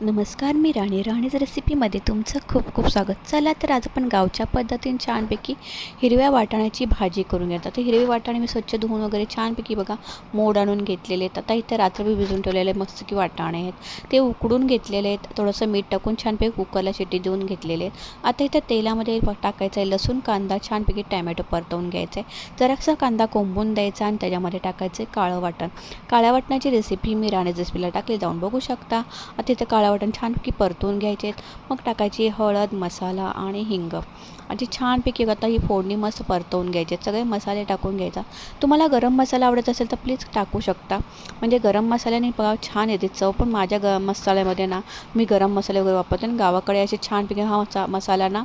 नमस्कार मी राणी. राणीज रेसिपीमध्ये तुमचं खूप खूप स्वागत. चला तर आज आपण गावच्या पद्धतीने छानपैकी हिरव्या वाटाण्याची भाजी करून घेतात तर हिरवे वाटाणे मी स्वच्छ धुवून वगैरे छानपैकी बघा मोड आणून घेतलेले आहेत. आता इथे रात्रभर भिजून ठेवलेले मस्त की वाटाणे आहेत. ते उकडून घेतलेले आहेत. थोडंसं मीठ टाकून छानपैकी कुकरला शिट्टी देऊन घेतलेले आहेत. आता इथं तेलामध्ये टाकायचं आहे लसूण कांदा छानपैकी टॅमॅटो परतवून घ्यायचं आहे. जरासा कांदा कोंबून द्यायचा आणि त्याच्यामध्ये टाकायचं आहे काळं वाटण. काळ्या वाटणाची रेसिपी मी राणीज रेसिपीला टाकली. जाऊन बघू शकता. आता इथे काळं वाटण छानपैकी परतून घ्यायचे मग टाकायची हळद मसाला आणि हिंग. आणि छानपैकी आता ही फोडणी मस्त परतवून घ्यायचे सगळे मसाले टाकून घ्यायचा. तुम्हाला गरम मसाला आवडत असेल तर प्लीज टाकू शकता. म्हणजे गरम मसाल्याने बघा छान येते. चव पण माझ्या ग मसाल्यामध्ये ना मी गरम मसाले वगैरे वापरते. आणि गावाकडे असे छानपैकी हा मसा मसाला ना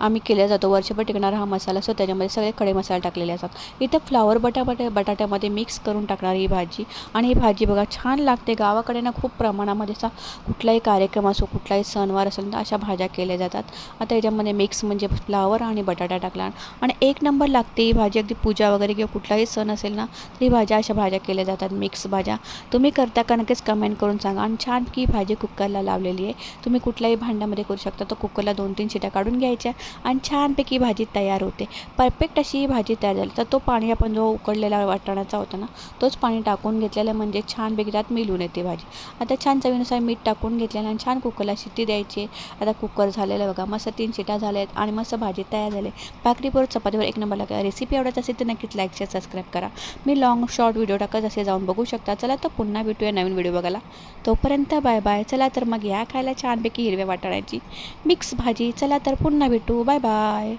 आम्ही केला जातो. वर्षभर टिकणारा हा मसाला असतो. त्याच्यामध्ये सगळे खडे मसाले टाकलेले असतात. इथं फ्लावर बटाबटा बटाट्यामध्ये मिक्स करून टाकणार ही भाजी. आणि ही भाजी बघा छान लागते. गावाकडे ना खूप प्रमाणामध्ये असा कुठलाही कार्यक्रम असो कुठलाही सणवार असेल तर अशा भाज्या केल्या जातात. आता याच्यामध्ये मिक्स म्हणजे फ्लावर आणि बटाटा टाकला. आणि एक नंबर लागते ही भाजी अगदी पूजा वगैरे किंवा कुठलाही सण असेल ना तर ही भाज्या अशा भाज्या केल्या जातात मिक्स भाज्या. तुम्ही करता का नक्कीच कमेंट करून सांगा. आणि छान की भाजी कुकरला लावलेली आहे. तुम्ही कुठल्याही भांड्यामध्ये करू शकता. तर कुकरला दोन तीन शिट्या काढून घ्यायच्या आणि छानपैकी भाजी तयार होते. परफेक्ट अशी ही भाजी तयार झाली. तर तो पाणी आपण जो उकडलेला वाटाण्याचा होता ना तोच पाणी टाकून घेतलेला म्हणजे छानपैकी त्यात मिळून येते भाजी. आता छान चवीनुसार मीठ टाकून घेतलेलं आणि छान कुकरला शिट्टी द्यायची. आता कुकर झालेलं बघा मस्त तीन शिट्या झाल्या आहेत आणि मस्त भाजी तयार झाली. भाकरीवर चपातीवर एक नंबर लागला रेसिपी आवडत असेल तर नक्कीच लाईक शेअर सबस्क्राईब करा. मी लॉंग शॉर्ट व्हिडिओ टाकत असे जाऊन बघू शकता. चला तर पुन्हा भेटूया नवीन व्हिडिओ बघायला. तोपर्यंत बाय बाय चला तर मग या खायला छानपैकी हिरव्या वाटाण्याची मिक्स भाजी. चला तर पुन्हा भेटू. बाय बाय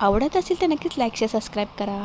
आवडत असेल तर नक्कीच लाईक शेअर सबस्क्राईब करा.